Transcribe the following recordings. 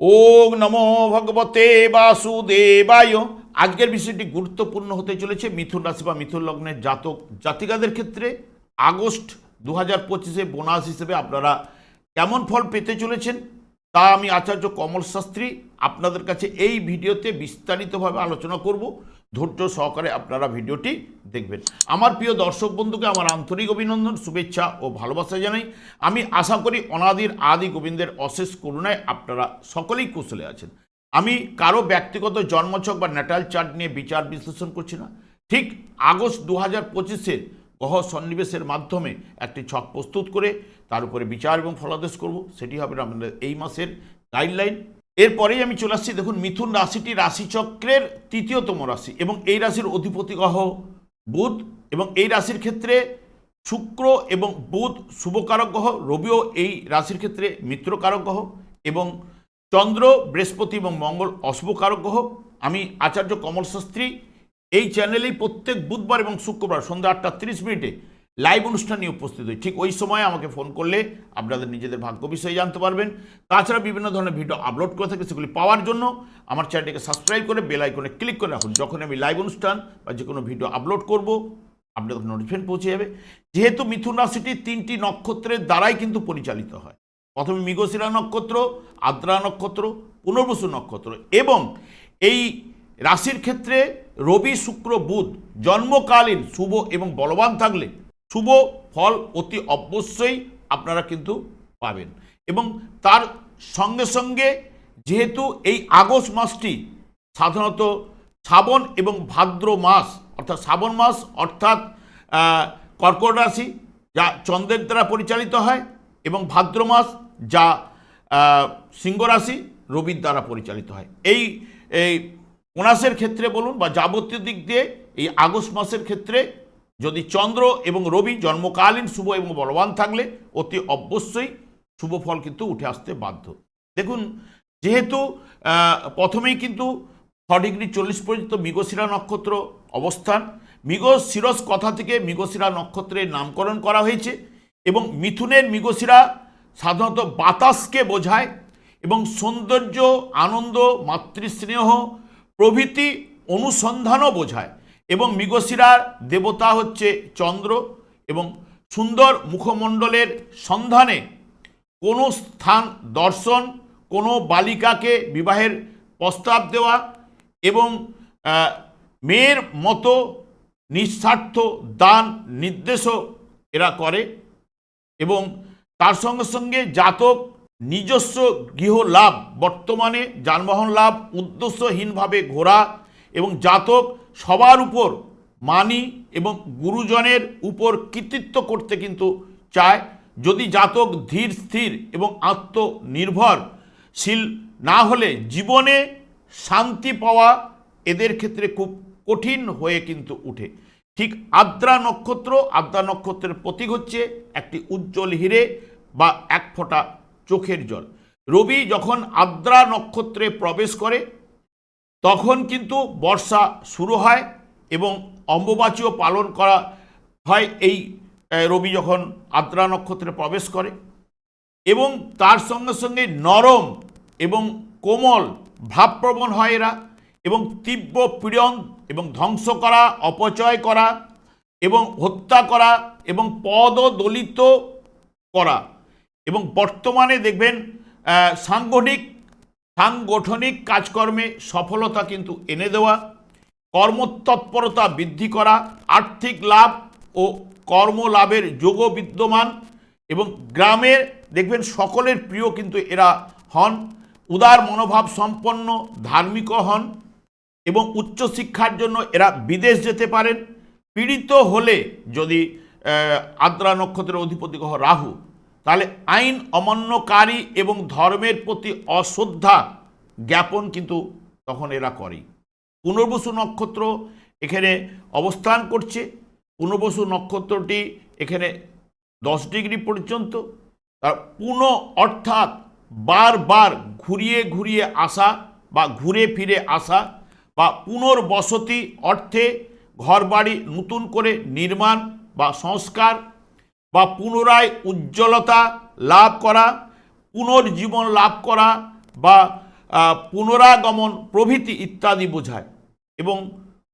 ওম নমো ভগবতে বাসুদেবায়। আজকের বিষয়টি গুরুত্বপূর্ণ হতে চলেছে মিথুন রাশি বা মিথুন লগ্নের জাতক জাতিকাদের ক্ষেত্রে। আগস্ট দু হাজার পঁচিশে বোনাস হিসেবে আপনারা কেমন ফল পেতে চলেছেন তা আমি আচার্য কমল শাস্ত্রী আপনাদের কাছে এই ভিডিওতে বিস্তারিতভাবে আলোচনা করব। ধৈর্য সহকারে আপনারা ভিডিওটি দেখবেন। আমার প্রিয় দর্শক বন্ধুকে আমার আন্তরিক অভিনন্দন, শুভেচ্ছা ও ভালোবাসা জানাই। আমি আশা করি অনাদির আদি গোবিন্দের অশেষ করুণায় আপনারা সকলেই কুশলে আছেন। আমি কারও ব্যক্তিগত জন্মছক বা ন্যাটাল চার্ট নিয়ে বিচার বিশ্লেষণ করছি না। ঠিক আগস্ট দু হাজার পঁচিশের গ্রহ সন্নিবেশের মাধ্যমে একটি ছক প্রস্তুত করে তার উপরে বিচার এবং ফলাদেশ করব। সেটি হবে আমাদের এই মাসের গাইডলাইন এরপরেই আমি চলে আসছি, দেখুন, মিথুন রাশিটি রাশিচক্রের তৃতীয়তম রাশি এবং এই রাশির অধিপতি গ্রহ বুধ এবং এই রাশির ক্ষেত্রে শুক্র এবং বুধ শুভকারক গ্রহ, রবিও এই রাশির ক্ষেত্রে মিত্রকারক গ্রহ এবং চন্দ্র, বৃহস্পতি এবং মঙ্গল অশুভকারক গ্রহ। আমি আচার্য কমল শাস্ত্রী এই চ্যানেলেই প্রত্যেক বুধবার এবং শুক্রবার সন্ধ্যা আটটা তিরিশ মিনিটে লাইভ অনুষ্ঠান উপস্থিত হই। ঠিক ওই সময় আমাকে ফোন করলে আপনাদের নিজেদের ভাগ্য বিষয়ে জানতে পারবেন। তাছাড়া বিভিন্ন ধরনের ভিডিও আপলোড করে থাকি সেগুলি পাওয়ার জন্য আমার চ্যানেলটিকে সাবস্ক্রাইব করে বেল আইকনে ক্লিক করে রাখুন। যখন আমি লাইভ অনুষ্ঠান বা যে কোনো ভিডিও আপলোড করব, আপনাদের নোটিফিকেশন পৌঁছে যাবে। যেহেতু মিথুন রাশিটি তিনটি নক্ষত্রের দ্বারাই কিন্তু পরিচালিত হয়। প্রথমে মৃগশিরা নক্ষত্র, আদ্রা নক্ষত্র, পুনর্বসু নক্ষত্র এবং এই রাশির ক্ষেত্রে রবি, শুক্র, বুধ জন্মকালীন শুভ এবং বলবান থাকলে শুভ ফল অতি অবশ্যই আপনারা কিন্তু পাবেন। এবং তার সঙ্গে সঙ্গে যেহেতু এই আগস্ট মাসটি সাধারণত শ্রাবণ এবং ভাদ্র মাস, অর্থাৎ শ্রাবণ মাস অর্থাৎ কর্কট রাশি, যা চন্দ্রের দ্বারা পরিচালিত হয়, এবং ভাদ্র মাস যা সিংহ রাশি, রবির দ্বারা পরিচালিত হয়। এই এই কোনাসের ক্ষেত্রে বলুন বা যাবতীয় দিক দিয়ে এই আগস্ট মাসের ক্ষেত্রে যদি চন্দ্র এবং রবি জন্মকালীন শুভ এবং বলবান থাকলে অতি অবশ্যই শুভ ফল কিন্তু উঠে আসতে বাধ্য। দেখুন, যেহেতু প্রথমেই কিন্তু ছ ডিগ্রি চল্লিশ পর্যন্ত মৃগশিরা নক্ষত্র অবস্থান। মৃগ শিরস কথা থেকে মৃগশিরা নক্ষত্রের নামকরণ করা হয়েছে এবং মিথুনের মৃগশিরা সাধারণত বাতাসকে বোঝায় এবং সৌন্দর্য, আনন্দ, মাতৃস্নেহ, প্রভৃতি অনুসন্ধানও বোঝায়। এবং মৃগশিরার দেবতা হচ্ছে চন্দ্র এবং সুন্দর মুখমণ্ডলের সন্ধানে কোনো স্থান দর্শন, কোনো বালিকাকে বিবাহের প্রস্তাব দেওয়া এবং মেয়ের মতো নিঃস্বার্থ দান নির্দেশও এরা করে এবং তার সঙ্গে সঙ্গে জাতক নিজস্ব গৃহ লাভ, বর্তমানে যানবাহন লাভ উদ্দেশ্যহীনভাবে ঘোরা এবং জাতক সবার উপর মানি এবং গুরুজনের উপর কৃতিত্ব করতে কিন্তু চায়। যদি জাতক ধীর, স্থির এবং আত্মনির্ভরশীল না হলে জীবনে শান্তি পাওয়া এদের ক্ষেত্রে খুব কঠিন হয়ে কিন্তু উঠে। ঠিক আদ্রা নক্ষত্র, আদ্রা নক্ষত্রের প্রতীক হচ্ছে একটি উজ্জ্বল হিরে বা এক ফোঁটা চোখের জল। রবি যখন আদ্রা নক্ষত্রে প্রবেশ করে তখন কিন্তু বর্ষা শুরু হয় এবং অম্বুবাচীও পালন করা হয় এই রবি যখন আদ্রা নক্ষত্রে প্রবেশ করে। এবং তার সঙ্গে সঙ্গে নরম এবং কোমল ভাবপ্রবণ হয় এরা এবং তীব্র পীড়ন এবং ধ্বংস করা, অপচয় করা এবং হত্যা করা এবং পদ দলিত করা। এবং বর্তমানে দেখবেন সাংগঠনিক সাংগঠনিক কাজকর্মে সফলতা কিন্তু এনে দেওয়া, কর্মতৎপরতা বৃদ্ধি করা, আর্থিক লাভ ও কর্মলাভের যোগ বিদ্যমান এবং গ্রামের দেখবেন সকলের প্রিয় কিন্তু এরা হন, উদার মনোভাব সম্পন্ন ধার্মিকও হন এবং উচ্চশিক্ষার জন্য এরা বিদেশ যেতে পারেন। পীড়িত হলে যদি আদ্রা নক্ষত্রের অধিপতি গ্রহ রাহু তাহলে আইন অমান্যকারী এবং ধর্মের প্রতি অশ্রদ্ধা জ্ঞাপন কিন্তু তখন এরা করে পুনর্বসু নক্ষত্র এখানে অবস্থান করছে। পুনর্বসু নক্ষত্রটি এখানে দশ ডিগ্রি পর্যন্ত। তার পুনঃ অর্থাৎ বারবার ঘুরিয়ে ঘুরিয়ে আসা বা ঘুরে ফিরে আসা বা পুনর্বসতি অর্থে ঘরবাড়ি নতুন করে নির্মাণ বা সংস্কার বা পুনরায় উজ্জ্বলতা লাভ করা, পুনর্জীবন লাভ করা বা পুনরাগমন প্রভৃতি ইত্যাদি বোঝায় এবং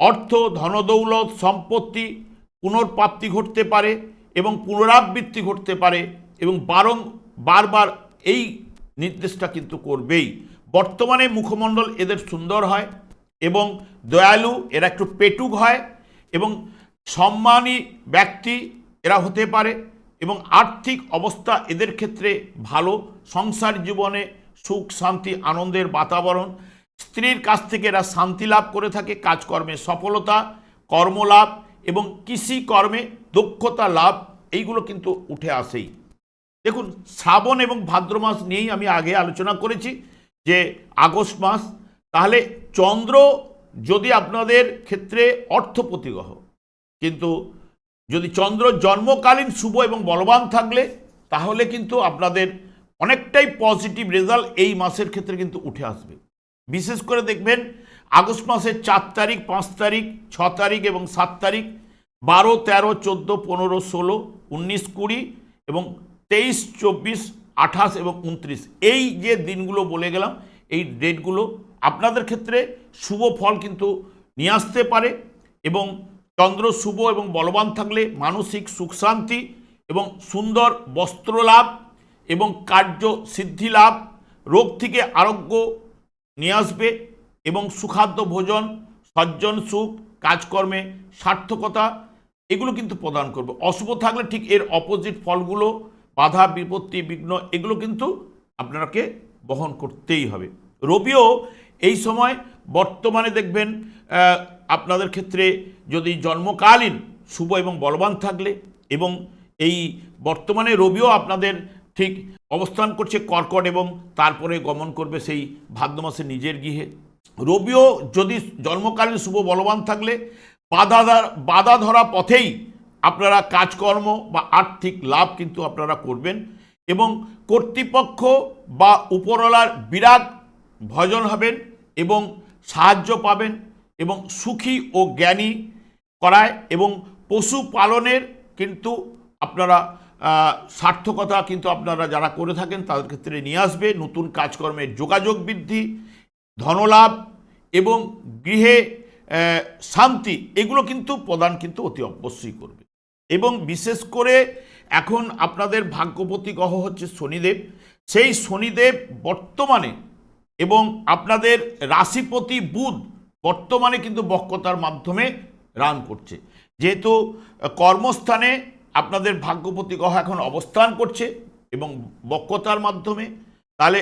অর্থ, ধনদৌলত, সম্পত্তি পুনর্প্রাপ্তি ঘটতে পারে এবং পুনরাবৃত্তি ঘটতে পারে এবং বারং, বারবার এই নির্দেশটা কিন্তু করবেই। বর্তমানে মুখমণ্ডল এদের সুন্দর হয় এবং দয়ালু, এরা একটু পেটুক হয় এবং সম্মানী ব্যক্তি এরা হতে পারে এবং আর্থিক অবস্থা এদের ক্ষেত্রে ভালো, সংসার জীবনে সুখ, শান্তি, আনন্দের বাতাবরণ, স্ত্রীর কাছ থেকে এরা শান্তি লাভ করে থাকে, কাজকর্মে সফলতা, কর্মলাভ এবং কৃষি কর্মে দক্ষতা লাভ, এইগুলো কিন্তু উঠে আসেই। দেখুন, শ্রাবণ এবং ভাদ্র মাস নিয়েই আমি আগে আলোচনা করেছি যে আগস্ট মাস, তাহলে চন্দ্র যদি আপনাদের ক্ষেত্রে অর্থপতি গ্রহ কিন্তু যদি চন্দ্র জন্মকালীন শুভ এবং বলবান থাকলে, তাহলে কিন্তু আপনাদের অনেকটাই পজিটিভ রেজাল্ট এই মাসের ক্ষেত্রে কিন্তু উঠে আসবে। বিশেষ করে দেখবেন, আগস্ট মাসের চার তারিখ, পাঁচ তারিখ, ছ তারিখ এবং সাত তারিখ, বারো, তেরো, চোদ্দ, পনেরো, ষোলো, উনিশ, কুড়ি এবং তেইশ, চব্বিশ, আঠাশ এবং উনত্রিশ। এই যে দিনগুলো বলে গেলাম, এই ডেটগুলো আপনাদের ক্ষেত্রে শুভ ফল কিন্তু নিয়ে আসতে পারে এবং চন্দ্র শুভ এবং বলবান থাকলে মানসিক সুখ শান্তি এবং সুন্দর বস্ত্র লাভ এবং কার্য সিদ্ধি লাভ, রোগ থেকে আরোগ্য নিয়ে আসবে এবং সুখাদ্য ভোজন, সজ্জন সুখ, কাজকর্মে সার্থকতা, এগুলো কিন্তু প্রদান করবে। অশুভ থাকলে ঠিক এর অপোজিট ফলগুলো, বাধা, বিপত্তি, বিঘ্ন, এগুলো কিন্তু আপনাকে বহন করতেই হবে। রবিও এই সময় বর্তমানে দেখবেন আপনাদের ক্ষেত্রে যদি জন্মকালীন শুভ এবং বলবান থাকলে এবং এই বর্তমানে রবিও আপনাদের ঠিক অবস্থান করছে কর্কট এবং তারপরে গমন করবে সেই ভাদ্র মাসে নিজের গৃহে। রবিও যদি জন্মকালীন শুভ বলবান থাকলে বাধাধার বাধা ধরা পথেই আপনারা কাজকর্ম বা আর্থিক লাভ কিন্তু আপনারা করবেন এবং কর্তৃপক্ষ বা উপরওয়ালার বিরাট ভজন হবেন এবং সাহায্য পাবেন এবং সুখী ও জ্ঞানী করায় এবং পশু পালনের কিন্তু আপনারা সার্থকতা কিন্তু আপনারা যারা করে থাকেন তাদের ক্ষেত্রে নিয়ে আসবে। নতুন কাজকর্মের যোগাযোগ বৃদ্ধি, ধনলাভ এবং গৃহে শান্তি, এগুলো কিন্তু প্রদান কিন্তু অতি অবশ্যই করবে। এবং বিশেষ করে এখন আপনাদের ভাগ্যপতি গ্রহ হচ্ছে শনিদেব। সেই শনিদেব বর্তমানে এবং আপনাদের রাশিপতি বুধ বর্তমানে কিন্তু বক্রতার মাধ্যমে রান করছে। যেহেতু কর্মস্থানে আপনাদের ভাগ্যপতি গ্রহ এখন অবস্থান করছে এবং বক্রতার মাধ্যমে, তাহলে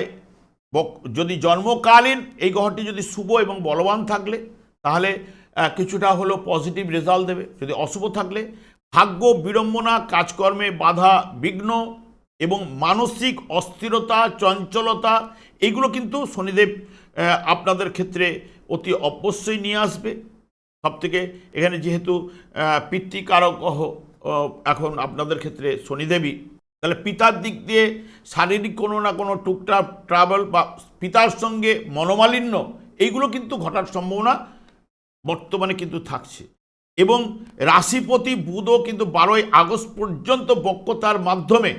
যদি জন্মকালীন এই গ্রহটি যদি শুভ এবং বলবান থাকলে, তাহলে কিছুটা হলো পজিটিভ রেজাল্ট দেবে। যদি অশুভ থাকলে, ভাগ্য বিড়ম্বনা, কাজকর্মে বাধা বিঘ্ন এবং মানসিক অস্থিরতা, চঞ্চলতা, এগুলো কিন্তু শনিদেব আপনাদের ক্ষেত্রে অতি অবশ্যই নিয়ে আসবে। সবথেকে এখানে যেহেতু পিতৃকারক এখন আপনাদের ক্ষেত্রে শনিদেবী, তাহলে পিতার দিক দিয়ে শারীরিক কোনো না কোনো টুকটাক ট্রাভেল বা পিতার সঙ্গে মনোমালিন্য, এইগুলো কিন্তু ঘটার সম্ভাবনা বর্তমানে কিন্তু থাকছে। এবং রাশিপতি বুধও কিন্তু বারোই আগস্ট পর্যন্ত বক্রতার মাধ্যমে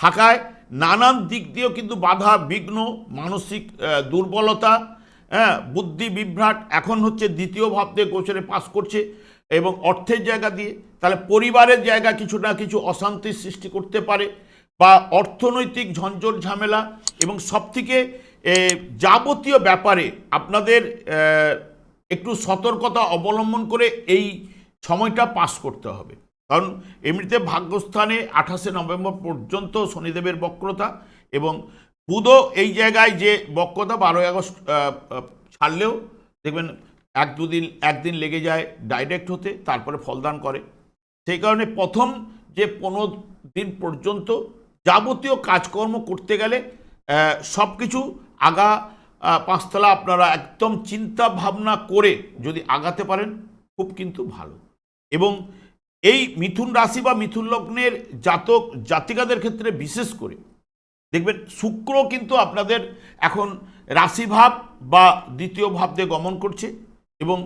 থাকায় নানান দিক দিয়েও কিন্তু বাধা, বিঘ্ন, মানসিক দুর্বলতা হ্যাঁ বুদ্ধি বিভ্রাট এখন হচ্ছে দ্বিতীয় ভাব দিয়ে গোচরে পাস করছে এবং অর্থের জায়গা দিয়ে তাহলে পরিবারের জায়গা কিছু না কিছু অশান্তির সৃষ্টি করতে পারে বা অর্থনৈতিক ঝঞ্ঝট ঝামেলা এবং সবথেকে এ, যাবতীয় ব্যাপারে আপনাদের একটু সতর্কতা অবলম্বন করে এই সময়টা পাস করতে হবে। কারণ এমনিতে ভাগ্যস্থানে আঠাশে নভেম্বর পর্যন্ত শনিদেবের বক্রতা এবং বুধও এই জায়গায় যে বক্রতা বারোই আগস্ট ছাড়লেও দেখবেন এক দুদিন, একদিন লেগে যায় ডাইরেক্ট হতে, তারপরে ফলদান করে। সেই কারণে প্রথম যে পনেরো দিন পর্যন্ত যাবতীয় কাজকর্ম করতে গেলে সব কিছু আগা পাঁচতলা আপনারা একদম চিন্তা ভাবনা করে যদি আগাতে পারেন, খুব কিন্তু ভালো। এবং এই মিথুন রাশি বা মিথুন লগ্নের জাতক জাতিকাদের ক্ষেত্রে বিশেষ করে দেখবেন শুক্র কিন্তু আপনাদের এখন রাশিভাব বা দ্বিতীয় ভাব দিয়ে গমন করছে এবং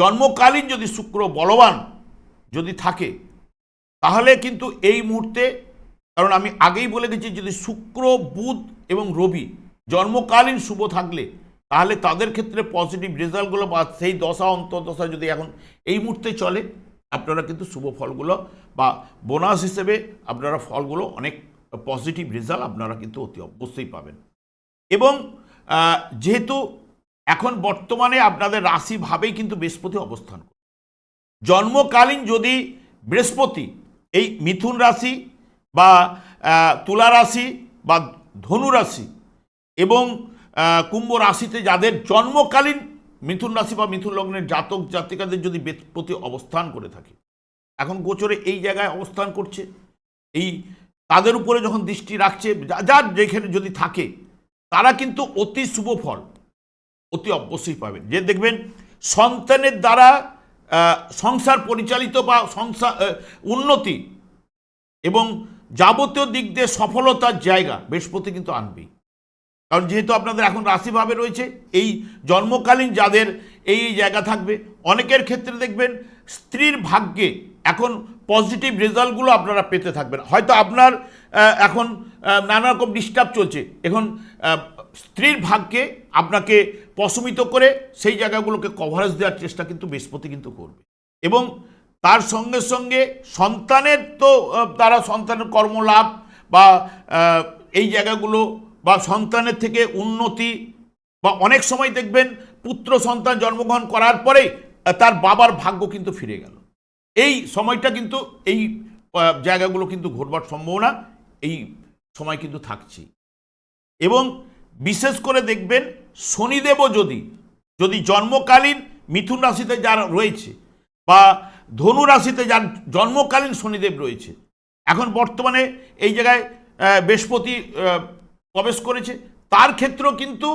জন্মকালীন যদি শুক্র বলবান যদি থাকে, তাহলে কিন্তু এই মুহূর্তে, কারণ আমি আগেই বলে গেছি যদি শুক্র, বুধ এবং রবি জন্মকালীন শুভ থাকলে, তাহলে তাদের ক্ষেত্রে পজিটিভ রেজাল্টগুলো বা সেই দশা, অন্তর্দশা যদি এখন এই মুহূর্তে চলে, আপনারা কিন্তু শুভ ফলগুলো বা বোনাস হিসেবে আপনারা ফলগুলো অনেক পজিটিভ রেজাল্ট আপনারা কিন্তু অতি অবশ্যই পাবেন। এবং যেহেতু এখন বর্তমানে আপনাদের রাশিভাবেই কিন্তু বৃহস্পতি অবস্থান করে জন্মকালীন যদি বৃহস্পতি এই মিথুন রাশি বা তুলা রাশি বা ধনু রাশি এবং কুম্ভ রাশিতে যাদের জন্মকালীন মিথুন রাশি বা মিথুন লগ্নের জাতক জাতিকাদের যদি বৃহস্পতি অবস্থান করে থাকে, এখন গোচরে এই জায়গায় অবস্থান করছে, এই তাদের উপরে যখন দৃষ্টি রাখছে যার যেখানে যদি থাকে, তারা কিন্তু অতি শুভ ফল, অতি অবশ্যই পাবেন যে দেখবেন, সন্তানের দ্বারা সংসার পরিচালিত বা সংসার উন্নতি এবং যাবতীয় দিক দিয়ে সফলতার জায়গা বৃহস্পতি কিন্তু আনবেই। কারণ যেহেতু আপনাদের এখন রাশিভাবে রয়েছে, এই জন্মকালীন যাদের এই জায়গা থাকবে, অনেকের ক্ষেত্রে দেখবেন, স্ত্রীর ভাগ্যে এখন পজিটিভ রেজাল্টগুলো আপনারা পেতে থাকবেন। হয়তো আপনার এখন নানা রকম ডিস্টার্ব চলছে। এখন স্ত্রীর ভাগ্যে আপনাকে প্রশমিত করে সেই জায়গাগুলোকে কভারেজ দেওয়ার চেষ্টা কিন্তু বৃহস্পতি কিন্তু করবে। এবং তার সঙ্গে সঙ্গে সন্তানের তো তারা সন্তানের কর্মলাভ বা এই জায়গাগুলো বা সন্তানের থেকে উন্নতি বা অনেক সময় দেখবেন পুত্র সন্তান জন্মগ্রহণ করার পরে তার বাবার ভাগ্য কিন্তু ফিরে গেল। এই সময়টা কিন্তু এই জায়গাগুলো কিন্তু ঘটবার সম্ভাবনা এই সময় কিন্তু থাকছে এবং বিশেষ করে দেখবেন শনিদেবও যদি যদি জন্মকালীন মিথুন রাশিতে যার রয়েছে বা ধনু রাশিতে যার জন্মকালীন শনিদেব রয়েছে, এখন বর্তমানে এই জায়গায় বৃহস্পতি প্রবেশ করেছে, তার ক্ষেত্রেও কিন্তু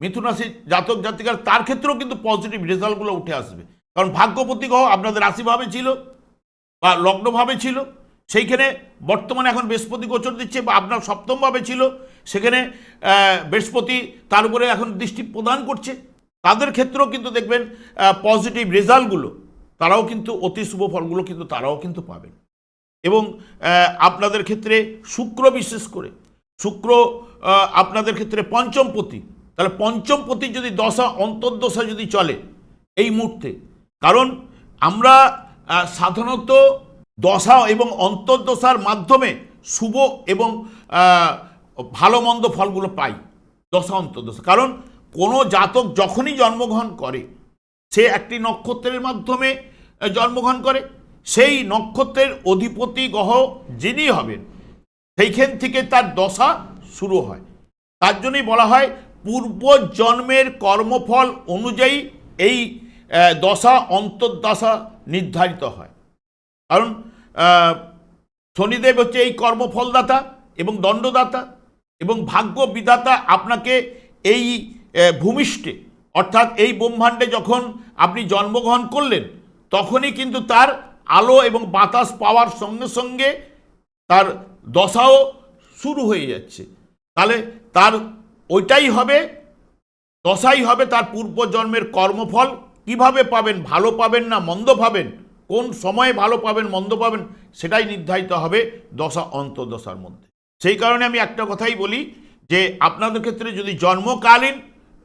মিথুন রাশির জাতক জাতিকার, তার ক্ষেত্রেও কিন্তু পজিটিভ রেজাল্টগুলো উঠে আসবে। কারণ ভাগ্যপতি গ্রহ আপনাদের রাশিভাবে ছিল বা লগ্নভাবে ছিল। সেইখানে বর্তমানে এখন বৃহস্পতি গোচর দিচ্ছে বা আপনার সপ্তমভাবে ছিল। সেখানে বৃহস্পতি তার উপরে এখন দৃষ্টি প্রদান করছে। তাদের ক্ষেত্রেও কিন্তু দেখবেন পজিটিভ রেজাল্টগুলো, তারাও কিন্তু অতি শুভ ফলগুলো কিন্তু তারাও কিন্তু পাবেন। এবং আপনাদের ক্ষেত্রে শুক্র বিশেষ করে, শুক্র আপনাদের ক্ষেত্রে পঞ্চমপতি তাহলে পঞ্চমপতি যদি দশা, অন্তর্দশা যদি চলে, এই মুহূর্তে কারণ আমরা সাধারণত দশা এবং অন্তর্দশার মাধ্যমে শুভ এবং ভালো মন্দ ফলগুলো পাই, দশা অন্তর্দশা। কারণ কোনো জাতক যখনই জন্মগ্রহণ করে, সে একটি নক্ষত্রের মাধ্যমে জন্মগ্রহণ করে, সেই নক্ষত্রের অধিপতি গ্রহ যিনি হবেন, সেইখান থেকে তার দশা শুরু হয়। তার জন্যই বলা হয় পূর্ব জন্মের কর্মফল অনুযায়ী এই দশা অন্তর্দশা নির্ধারিত হয়। কারণ শনিদেব হচ্ছে এই কর্মফলদাতা এবং দণ্ডদাতা এবং ভাগ্য বিধাতা আপনাকে এই ভূমিষ্ঠে, অর্থাৎ এই ব্রহ্মাণ্ডে যখন আপনি জন্মগ্রহণ করলেন, তখনই কিন্তু তার আলো এবং বাতাস পাওয়ার সঙ্গে সঙ্গে তার দশাও শুরু হয়ে যাচ্ছে। তাহলে তার ওইটাই হবে, দশাই হবে তার পূর্বজন্মের কর্মফল। কীভাবে পাবেন, ভালো পাবেন না মন্দ পাবেন, কোন সময়ে ভালো পাবেন, মন্দ পাবেন, সেটাই নির্ধারিত হবে দশা অন্তর্দশার মধ্যে। সেই কারণে আমি একটা কথাই বলি যে আপনাদের ক্ষেত্রে যদি জন্মকালীন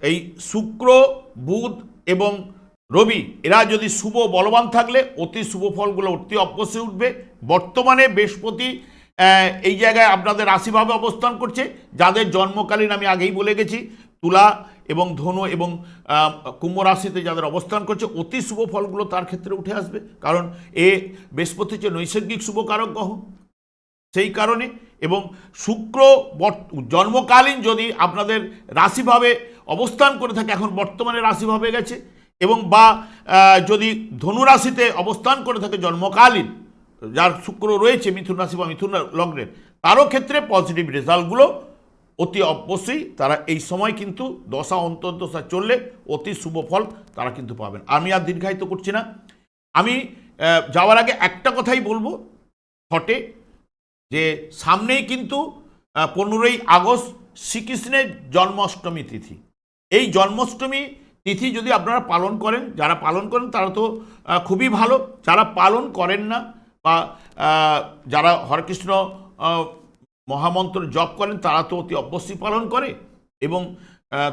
এই শুক্র, বুধ এবং রবি, এরা যদি শুভ বলবান থাকলে অতি শুভ ফলগুলো অতি অবশ্যই উঠবে। বর্তমানে বৃহস্পতি এই জায়গায় আপনাদের রাশিভাবে অবস্থান করছে। যাদের জন্মকালীন আমি আগেই বলে গেছি তুলা এবং ধনু এবং কুম্ভ রাশিতে যাদের অবস্থান করছে, অতি শুভ ফলগুলো তার ক্ষেত্রে উঠে আসবে। কারণ এ বৃহস্পতি হচ্ছে নৈসর্গিক শুভকারক গ্রহ। সেই কারণে এবং শুক্র জন্মকালীন যদি আপনাদের রাশিভাবে অবস্থান করে থাকে, এখন বর্তমানে রাশিভাবে গেছে এবং বা যদি ধনু রাশিতে অবস্থান করে থাকে জন্মকালীন, যার শুক্র রয়েছে, মিথুন রাশি বা মিথুন লগ্নের, তারও ক্ষেত্রে পজিটিভ রেজাল্টগুলো অতি অবশ্যই তারা এই সময় কিন্তু দশা অন্তর্দশা চললে অতি শুভ ফল তারা কিন্তু পাবেন। আমি আর দীর্ঘায়িত করছি না। আমি যাওয়ার আগে একটা কথাই বলব হটে যে সামনেই কিন্তু পনেরোই আগস্ট শ্রীকৃষ্ণের জন্মাষ্টমী তিথি। এই জন্মাষ্টমী তিথি যদি আপনারা পালন করেন, যারা পালন করেন তারা তো খুবই ভালো। যারা পালন করেন না বা যারা হরেকৃষ্ণ মহামন্ত্র জপ করেন, তারা তো অতি অবশ্যই পালন করে। এবং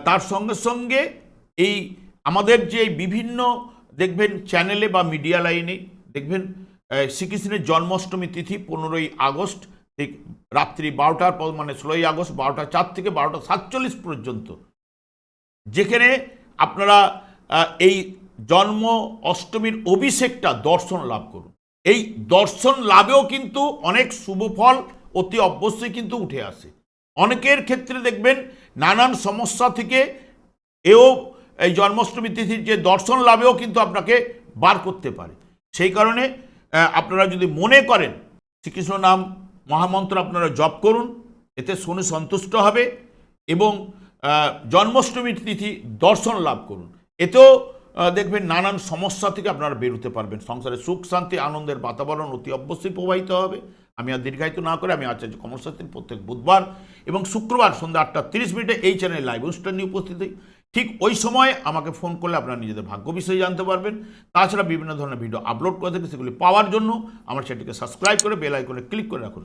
তার সঙ্গে সঙ্গে এই আমাদের যে বিভিন্ন, দেখবেন চ্যানেলে বা মিডিয়া লাইনে, দেখবেন শ্রীকৃষ্ণের জন্মাষ্টমী তিথি পনেরোই আগস্ট ঠিক রাত্রি বারোটার পর মানে ষোলোই আগস্ট বারোটা চার থেকে বারোটা সাতচল্লিশ পর্যন্ত। যেখানে আপনারা এই জন্ম অষ্টমীর অভিষেকটা দর্শন লাভ করুন। এই দর্শন লাভেও কিন্তু অনেক শুভ ফল অতি অবশ্যই কিন্তু উঠে আসে। অনেকের ক্ষেত্রে দেখবেন নানান সমস্যা থেকে এও এই জন্মাষ্টমী তিথির যে দর্শন লাভেও কিন্তু আপনাকে বার করতে পারে। সেই কারণে আপনারা যদি মনে করেন শ্রীকৃষ্ণ নাম মহামন্ত্র আপনারা জপ করুন, এতে শনি সন্তুষ্ট হবে এবং জন্মাষ্টমীর তিথি দর্শন লাভ করুন। এতেও দেখবেন নানান সমস্যা থেকে আপনারা বেরোতে পারবেন। সংসারে সুখ, শান্তি, আনন্দের বাতাবরণ অতি অবশ্যই প্রবাহিত হবে। আমি আর দীর্ঘায়িত না করে আমি আচার্য কমল শাস্ত্রী প্রত্যেক বুধবার এবং শুক্রবার সন্ধ্যা আটটা তিরিশ মিনিটে এই চ্যানেলে লাইভ অনুষ্ঠান নিয়ে উপস্থিত হই। ঠিক ওই সময় আমাকে ফোন করলে আপনারা নিজেদের ভাগ্য বিষয়ে জানতে পারবেন। তাছাড়া বিভিন্ন ধরনের ভিডিও আপলোড করে থাকি, সেগুলি পাওয়ার জন্য আমার সেটিকে সাবস্ক্রাইব করে বেল আইকনে ক্লিক করে রাখুন।